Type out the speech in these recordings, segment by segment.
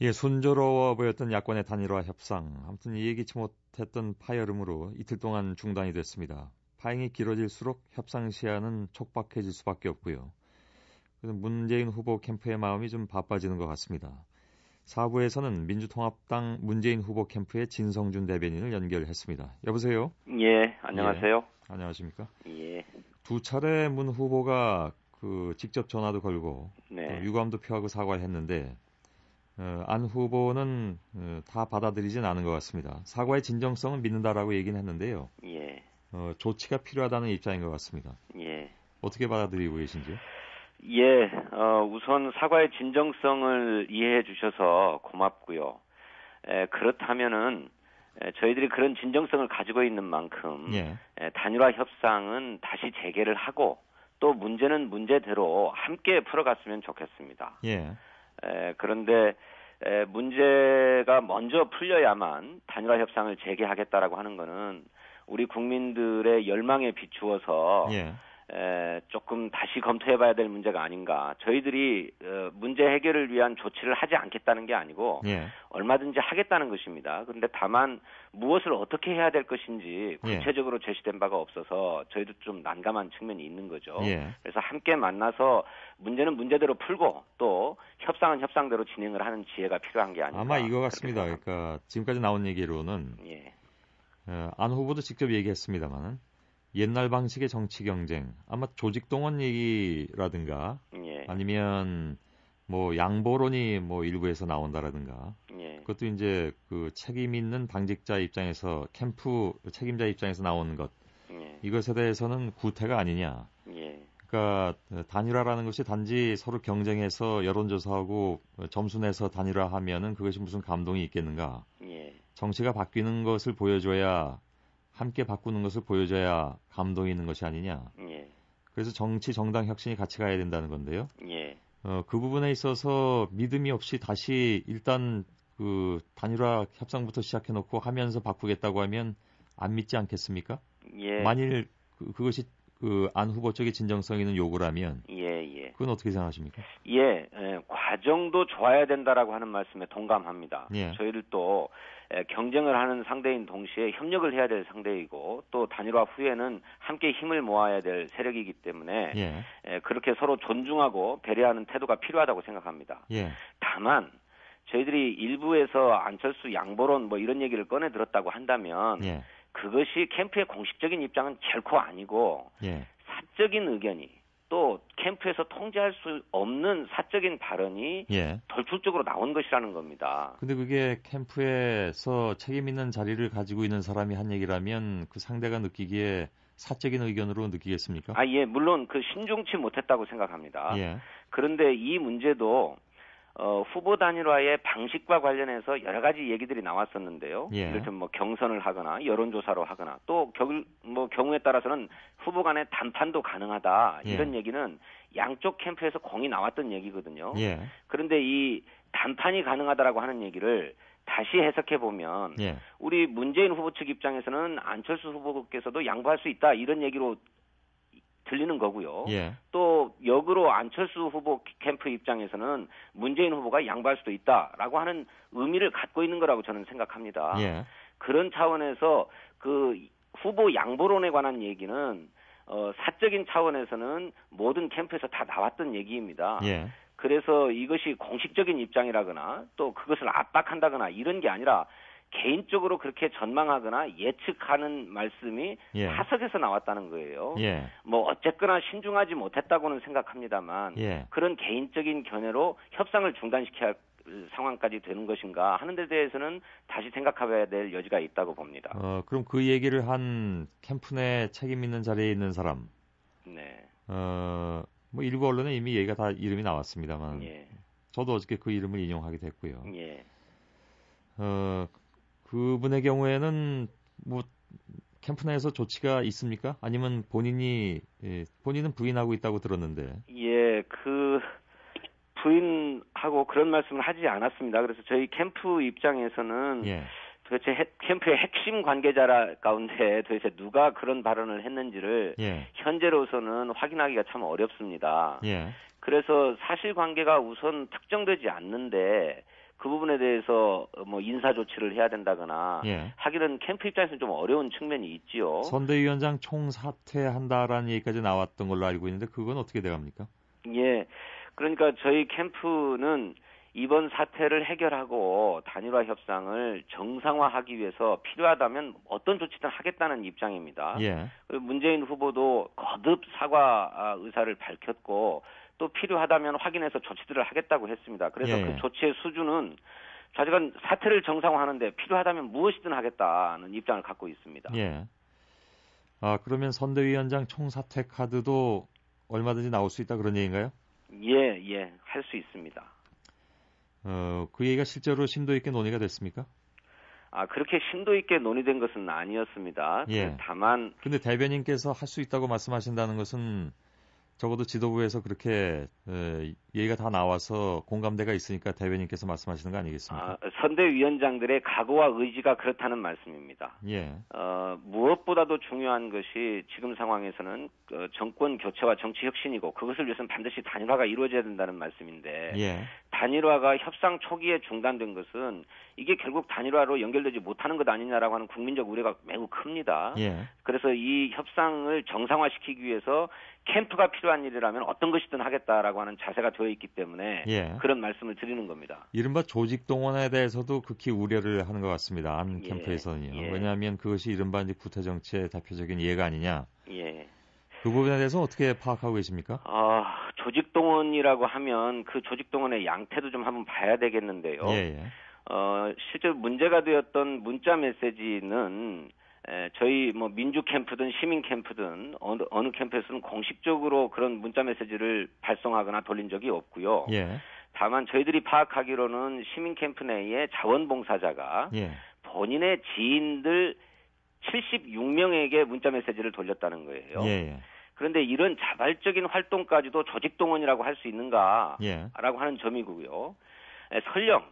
예, 순조로워 보였던 야권의 단일화 협상. 아무튼 예기치 못했던 파열음으로 이틀 동안 중단이 됐습니다. 파행이 길어질수록 협상 시야는 촉박해질 수밖에 없고요. 문재인 후보 캠프의 마음이 좀 바빠지는 것 같습니다. 사부에서는 민주통합당 문재인 후보 캠프의 진성준 대변인을 연결했습니다. 여보세요? 예, 안녕하세요. 예, 안녕하십니까? 예. 두 차례 문 후보가 그 직접 전화도 걸고 네. 유감도 표하고 사과했는데 어, 안 후보는 어, 다 받아들이진 않은 것 같습니다. 사과의 진정성은 믿는다라고 얘기는 했는데요. 예. 어, 조치가 필요하다는 입장인 것 같습니다. 예. 어떻게 받아들이고 계신지요? 예, 어, 우선 사과의 진정성을 이해해 주셔서 고맙고요. 에, 그렇다면은 에, 저희들이 그런 진정성을 가지고 있는 만큼 예. 에, 단일화 협상은 다시 재개를 하고 또 문제는 문제대로 함께 풀어갔으면 좋겠습니다. 예. 에, 그런데 에, 문제가 먼저 풀려야만 단일화 협상을 재개하겠다라고 하는 거는 우리 국민들의 열망에 비추어서 예. 에, 조금 다시 검토해봐야 될 문제가 아닌가. 저희들이 어, 문제 해결을 위한 조치를 하지 않겠다는 게 아니고 예. 얼마든지 하겠다는 것입니다. 그런데 다만 무엇을 어떻게 해야 될 것인지 예. 구체적으로 제시된 바가 없어서 저희도 좀 난감한 측면이 있는 거죠. 예. 그래서 함께 만나서 문제는 문제대로 풀고 또 협상은 협상대로 진행을 하는 지혜가 필요한 게 아닌가. 아마 이거 같습니다. 그러니까 지금까지 나온 얘기로는 예. 어, 안 후보도 직접 얘기했습니다만은 옛날 방식의 정치 경쟁, 아마 조직 동원 얘기라든가 예. 아니면 뭐 양보론이 뭐 일부에서 나온다라든가 예. 그것도 이제 그 책임 있는 당직자 입장에서 캠프 책임자 입장에서 나오는 것 예. 이것에 대해서는 구태가 아니냐. 예. 그러니까 단일화라는 것이 단지 서로 경쟁해서 여론조사하고 점수 내서 단일화하면은 그것이 무슨 감동이 있겠는가. 예. 정치가 바뀌는 것을 보여줘야 함께 바꾸는 것을 보여줘야 감동이 있는 것이 아니냐. 예. 그래서 정치 정당 혁신이 같이 가야 된다는 건데요. 예. 어, 그 부분에 있어서 믿음이 없이 다시 일단 그 단일화 협상부터 시작해 놓고 하면서 바꾸겠다고 하면 안 믿지 않겠습니까? 예. 만일 그, 그것이 그 안 후보 쪽의 진정성 있는 요구라면 예, 예. 그건 어떻게 생각하십니까? 예, 예, 과정도 좋아야 된다라고 하는 말씀에 동감합니다. 예. 저희들도 경쟁을 하는 상대인 동시에 협력을 해야 될 상대이고 또 단일화 후에는 함께 힘을 모아야 될 세력이기 때문에 예. 그렇게 서로 존중하고 배려하는 태도가 필요하다고 생각합니다. 예. 다만 저희들이 일부에서 안철수 양보론 뭐 이런 얘기를 꺼내 들었다고 한다면 예. 그것이 캠프의 공식적인 입장은 결코 아니고 예. 사적인 의견이 또 캠프에서 통제할 수 없는 사적인 발언이 예. 덜출적으로 나온 것이라는 겁니다. 근데 그게 캠프에서 책임 있는 자리를 가지고 있는 사람이 한 얘기라면 그 상대가 느끼기에 사적인 의견으로 느끼겠습니까? 아, 예, 물론 그 신중치 못했다고 생각합니다. 예. 그런데 이 문제도 어, 후보 단일화의 방식과 관련해서 여러 가지 얘기들이 나왔었는데요. 예. 이를테면 뭐 경선을 하거나 여론조사로 하거나 또 겨, 뭐 경우에 따라서는 후보 간의 단판도 가능하다 예. 이런 얘기는 양쪽 캠프에서 공이 나왔던 얘기거든요. 예. 그런데 이 단판이 가능하다라고 하는 얘기를 다시 해석해 보면 예. 우리 문재인 후보 측 입장에서는 안철수 후보께서도 양보할 수 있다 이런 얘기로 들리는 거고요. 예. 또 역으로 안철수 후보 캠프 입장에서는 문재인 후보가 양보할 수도 있다라고 하는 의미를 갖고 있는 거라고 저는 생각합니다. 예. 그런 차원에서 그 후보 양보론에 관한 얘기는 어 사적인 차원에서는 모든 캠프에서 다 나왔던 얘기입니다. 예. 그래서 이것이 공식적인 입장이라거나 또 그것을 압박한다거나 이런 게 아니라 개인적으로 그렇게 전망하거나 예측하는 말씀이 예. 사석에서 나왔다는 거예요. 예. 뭐 어쨌거나 신중하지 못했다고는 생각합니다만 예. 그런 개인적인 견해로 협상을 중단시켜야 할 상황까지 되는 것인가 하는 데 대해서는 다시 생각해봐야 될 여지가 있다고 봅니다. 어, 그럼 그 얘기를 한 캠프 내 책임 있는 자리에 있는 사람. 네. 어, 뭐 일부 언론에 이미 얘기가 다 이름이 나왔습니다만. 예. 저도 어저께 그 이름을 인용하게 됐고요. 예. 어, 그분의 경우에는 뭐 캠프 내에서 조치가 있습니까? 아니면 본인이 예, 본인은 부인하고 있다고 들었는데. 예, 그 부인하고 그런 말씀을 하지 않았습니다. 그래서 저희 캠프 입장에서는 예. 도대체 핵, 캠프의 핵심 관계자 가운데 도대체 누가 그런 발언을 했는지를 예. 현재로서는 확인하기가 참 어렵습니다. 예. 그래서 사실관계가 우선 특정되지 않는데 그 부분에 대해서 뭐 인사 조치를 해야 된다거나 예. 하기는 캠프 입장에서는 좀 어려운 측면이 있지요. 선대위원장 총 사퇴한다라는 얘기까지 나왔던 걸로 알고 있는데 그건 어떻게 돼갑니까? 예. 그러니까 저희 캠프는 이번 사태를 해결하고 단일화 협상을 정상화하기 위해서 필요하다면 어떤 조치든 하겠다는 입장입니다. 예. 문재인 후보도 거듭 사과 의사를 밝혔고 또 필요하다면 확인해서 조치들을 하겠다고 했습니다. 그래서 예. 그 조치의 수준은 좌지간 사태를 정상화하는데 필요하다면 무엇이든 하겠다는 입장을 갖고 있습니다. 예. 아 그러면 선대위원장 총사퇴 카드도 얼마든지 나올 수 있다 그런 얘기인가요? 예, 예, 할 수 있습니다. 어, 그 얘기가 실제로 심도 있게 논의가 됐습니까? 아, 그렇게 심도 있게 논의된 것은 아니었습니다. 예. 다만. 근데 대변인께서 할 수 있다고 말씀하신다는 것은 적어도 지도부에서 그렇게 에, 얘기가 다 나와서 공감대가 있으니까 대변인께서 말씀하시는 거 아니겠습니까? 아, 선대위원장들의 각오와 의지가 그렇다는 말씀입니다. 예. 어, 무엇보다도 중요한 것이 지금 상황에서는 어, 정권 교체와 정치 혁신이고 그것을 위해서는 반드시 단일화가 이루어져야 된다는 말씀인데 예. 단일화가 협상 초기에 중단된 것은 이게 결국 단일화로 연결되지 못하는 것 아니냐라고 하는 국민적 우려가 매우 큽니다. 예. 그래서 이 협상을 정상화시키기 위해서 캠프가 필요한 일이라면 어떤 것이든 하겠다라고 하는 자세가 되어 있기 때문에 예. 그런 말씀을 드리는 겁니다. 이른바 조직 동원에 대해서도 극히 우려를 하는 것 같습니다. 안 예. 캠프에서는요. 예. 왜냐하면 그것이 이른바 이제 구태 정치의 대표적인 예가 아니냐. 예. 그 부분에 대해서 어떻게 파악하고 계십니까? 아, 조직 동원이라고 하면 그 조직 동원의 양태도 좀 한번 봐야 되겠는데요. 예, 예. 어, 실제 문제가 되었던 문자 메시지는 에, 저희 뭐 민주 캠프든 시민 캠프든 어느, 어느 캠프에서는 공식적으로 그런 문자 메시지를 발송하거나 돌린 적이 없고요. 예. 다만 저희들이 파악하기로는 시민 캠프 내에 자원봉사자가 예. 본인의 지인들 76명에게 문자 메시지를 돌렸다는 거예요. 예. 예. 그런데 이런 자발적인 활동까지도 조직 동원이라고 할 수 있는가라고 예. 하는 점이고요. 설령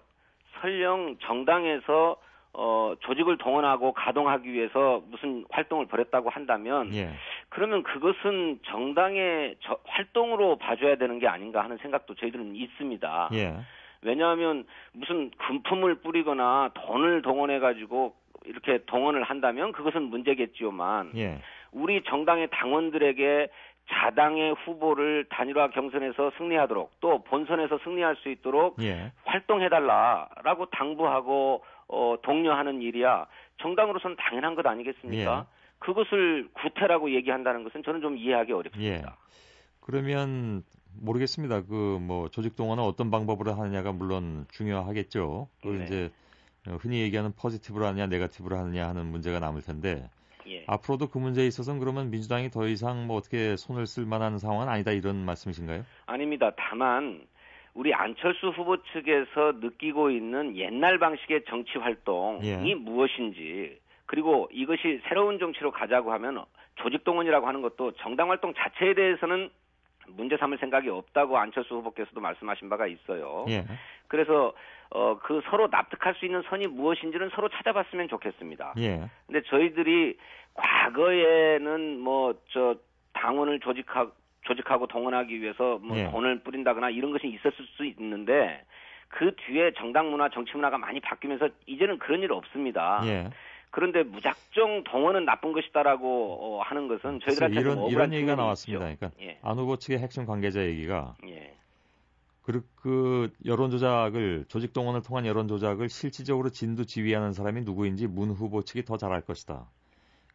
설령 정당에서 어, 조직을 동원하고 가동하기 위해서 무슨 활동을 벌였다고 한다면, 예. 그러면 그것은 정당의 저, 활동으로 봐줘야 되는 게 아닌가 하는 생각도 저희들은 있습니다. 예. 왜냐하면 무슨 금품을 뿌리거나 돈을 동원해 가지고 이렇게 동원을 한다면 그것은 문제겠지요만, 예. 우리 정당의 당원들에게 자당의 후보를 단일화 경선에서 승리하도록 또 본선에서 승리할 수 있도록 예. 활동해달라라고 당부하고 어, 독려하는 일이야 정당으로서는 당연한 것 아니겠습니까? 예. 그것을 구태라고 얘기한다는 것은 저는 좀 이해하기 어렵습니다. 예. 그러면 모르겠습니다. 그 뭐 조직 동원은 어떤 방법으로 하느냐가 물론 중요하겠죠. 그 네. 이제 흔히 얘기하는 포지티브로 하느냐, 네거티브로 하느냐 하는 문제가 남을 텐데 예. 앞으로도 그 문제에 있어서는 그러면 민주당이 더 이상 뭐 어떻게 손을 쓸 만한 상황은 아니다 이런 말씀이신가요? 아닙니다. 다만 우리 안철수 후보 측에서 느끼고 있는 옛날 방식의 정치 활동이 예. 무엇인지 그리고 이것이 새로운 정치로 가자고 하면 조직 동원이라고 하는 것도 정당 활동 자체에 대해서는 문제 삼을 생각이 없다고 안철수 후보께서도 말씀하신 바가 있어요. 예. 그래서 어, 그 서로 납득할 수 있는 선이 무엇인지는 서로 찾아봤으면 좋겠습니다. 예. 근데 저희들이 과거에는 뭐 저 당원을 조직하고 조직하고 동원하기 위해서 뭐 예. 돈을 뿌린다거나 이런 것이 있었을 수 있는데 그 뒤에 정당 문화, 정치 문화가 많이 바뀌면서 이제는 그런 일 없습니다. 예. 그런데 무작정 동원은 나쁜 것이다라고 어, 하는 것은 저희들한테 이런 이런 얘기가 나왔습니다. 그러니까 예. 안 후보 측의 핵심 관계자 얘기가 예. 그, 그 여론 조작을 조직 동원을 통한 여론 조작을 실질적으로 진두 지휘하는 사람이 누구인지 문 후보 측이 더 잘할 것이다.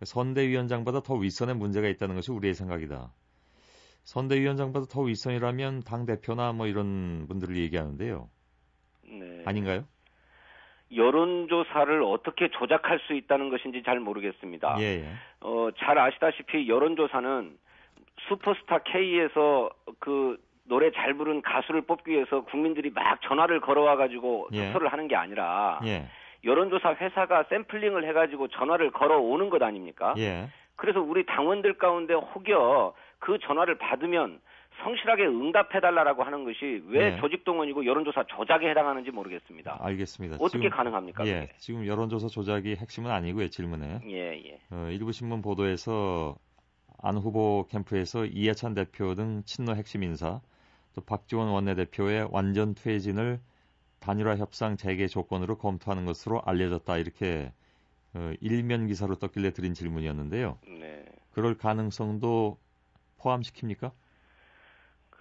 선대위원장보다 더 윗선에 문제가 있다는 것이 우리의 생각이다. 선대위원장보다 더 윗선이라면 당 대표나 뭐 이런 분들을 얘기하는데요. 네. 아닌가요? 여론조사를 어떻게 조작할 수 있다는 것인지 잘 모르겠습니다. 예, 예. 어, 잘 아시다시피 여론조사는 슈퍼스타 K에서 그 노래 잘 부른 가수를 뽑기 위해서 국민들이 막 전화를 걸어와 가지고 예. 투표를 하는 게 아니라 예. 여론조사 회사가 샘플링을 해가지고 전화를 걸어오는 것 아닙니까? 예. 그래서 우리 당원들 가운데 혹여 그 전화를 받으면 성실하게 응답해달라고 하는 것이 왜 네. 조직동원이고 여론조사 조작에 해당하는지 모르겠습니다. 알겠습니다. 어떻게 지금, 가능합니까? 예, 그게? 지금 여론조사 조작이 핵심은 아니고요, 질문에. 예, 예. 어, 일부 신문 보도에서 안 후보 캠프에서 이해찬 대표 등 친노 핵심 인사, 또 박지원 원내대표의 완전 퇴진을 단일화 협상 재개 조건으로 검토하는 것으로 알려졌다 이렇게 어, 일면 기사로 떴길래 드린 질문이었는데요. 네. 그럴 가능성도 포함시킵니까?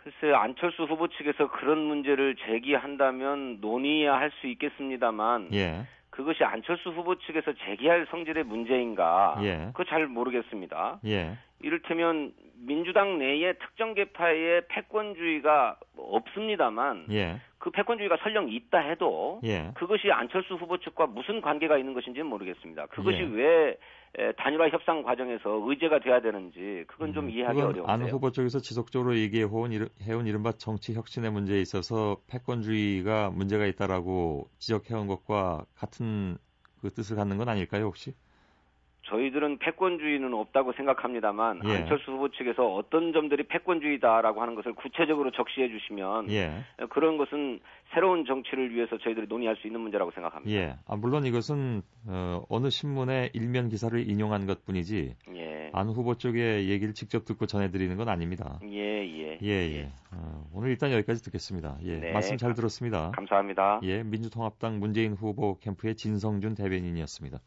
글쎄 안철수 후보 측에서 그런 문제를 제기한다면 논의할 수 있겠습니다만 예. 그것이 안철수 후보 측에서 제기할 성질의 문제인가? 예. 그거 잘 모르겠습니다. 예. 이를테면 민주당 내에 특정 계파의 패권주의가 없습니다만 예. 그 패권주의가 설령 있다 해도 예. 그것이 안철수 후보 측과 무슨 관계가 있는 것인지는 모르겠습니다. 그것이 예. 왜 단일화 협상 과정에서 의제가 돼야 되는지 그건 좀 음, 이해하기 어려운데요. 안 후보 쪽에서 지속적으로 얘기해온 해온 이른바 정치 혁신의 문제에 있어서 패권주의가 문제가 있다라고 지적해온 것과 같은 그 뜻을 갖는 건 아닐까요 혹시? 저희들은 패권주의는 없다고 생각합니다만 예. 안철수 후보 측에서 어떤 점들이 패권주의다라고 하는 것을 구체적으로 적시해 주시면 예. 그런 것은 새로운 정치를 위해서 저희들이 논의할 수 있는 문제라고 생각합니다. 예. 아, 물론 이것은 어, 느 신문의 일면 기사를 인용한 것뿐이지 예. 안 후보 쪽의 얘기를 직접 듣고 전해드리는 건 아닙니다. 예, 예. 예, 예. 어, 오늘 일단 여기까지 듣겠습니다. 예. 네. 말씀 잘 들었습니다. 감사합니다. 예, 민주통합당 문재인 후보 캠프의 진성준 대변인이었습니다.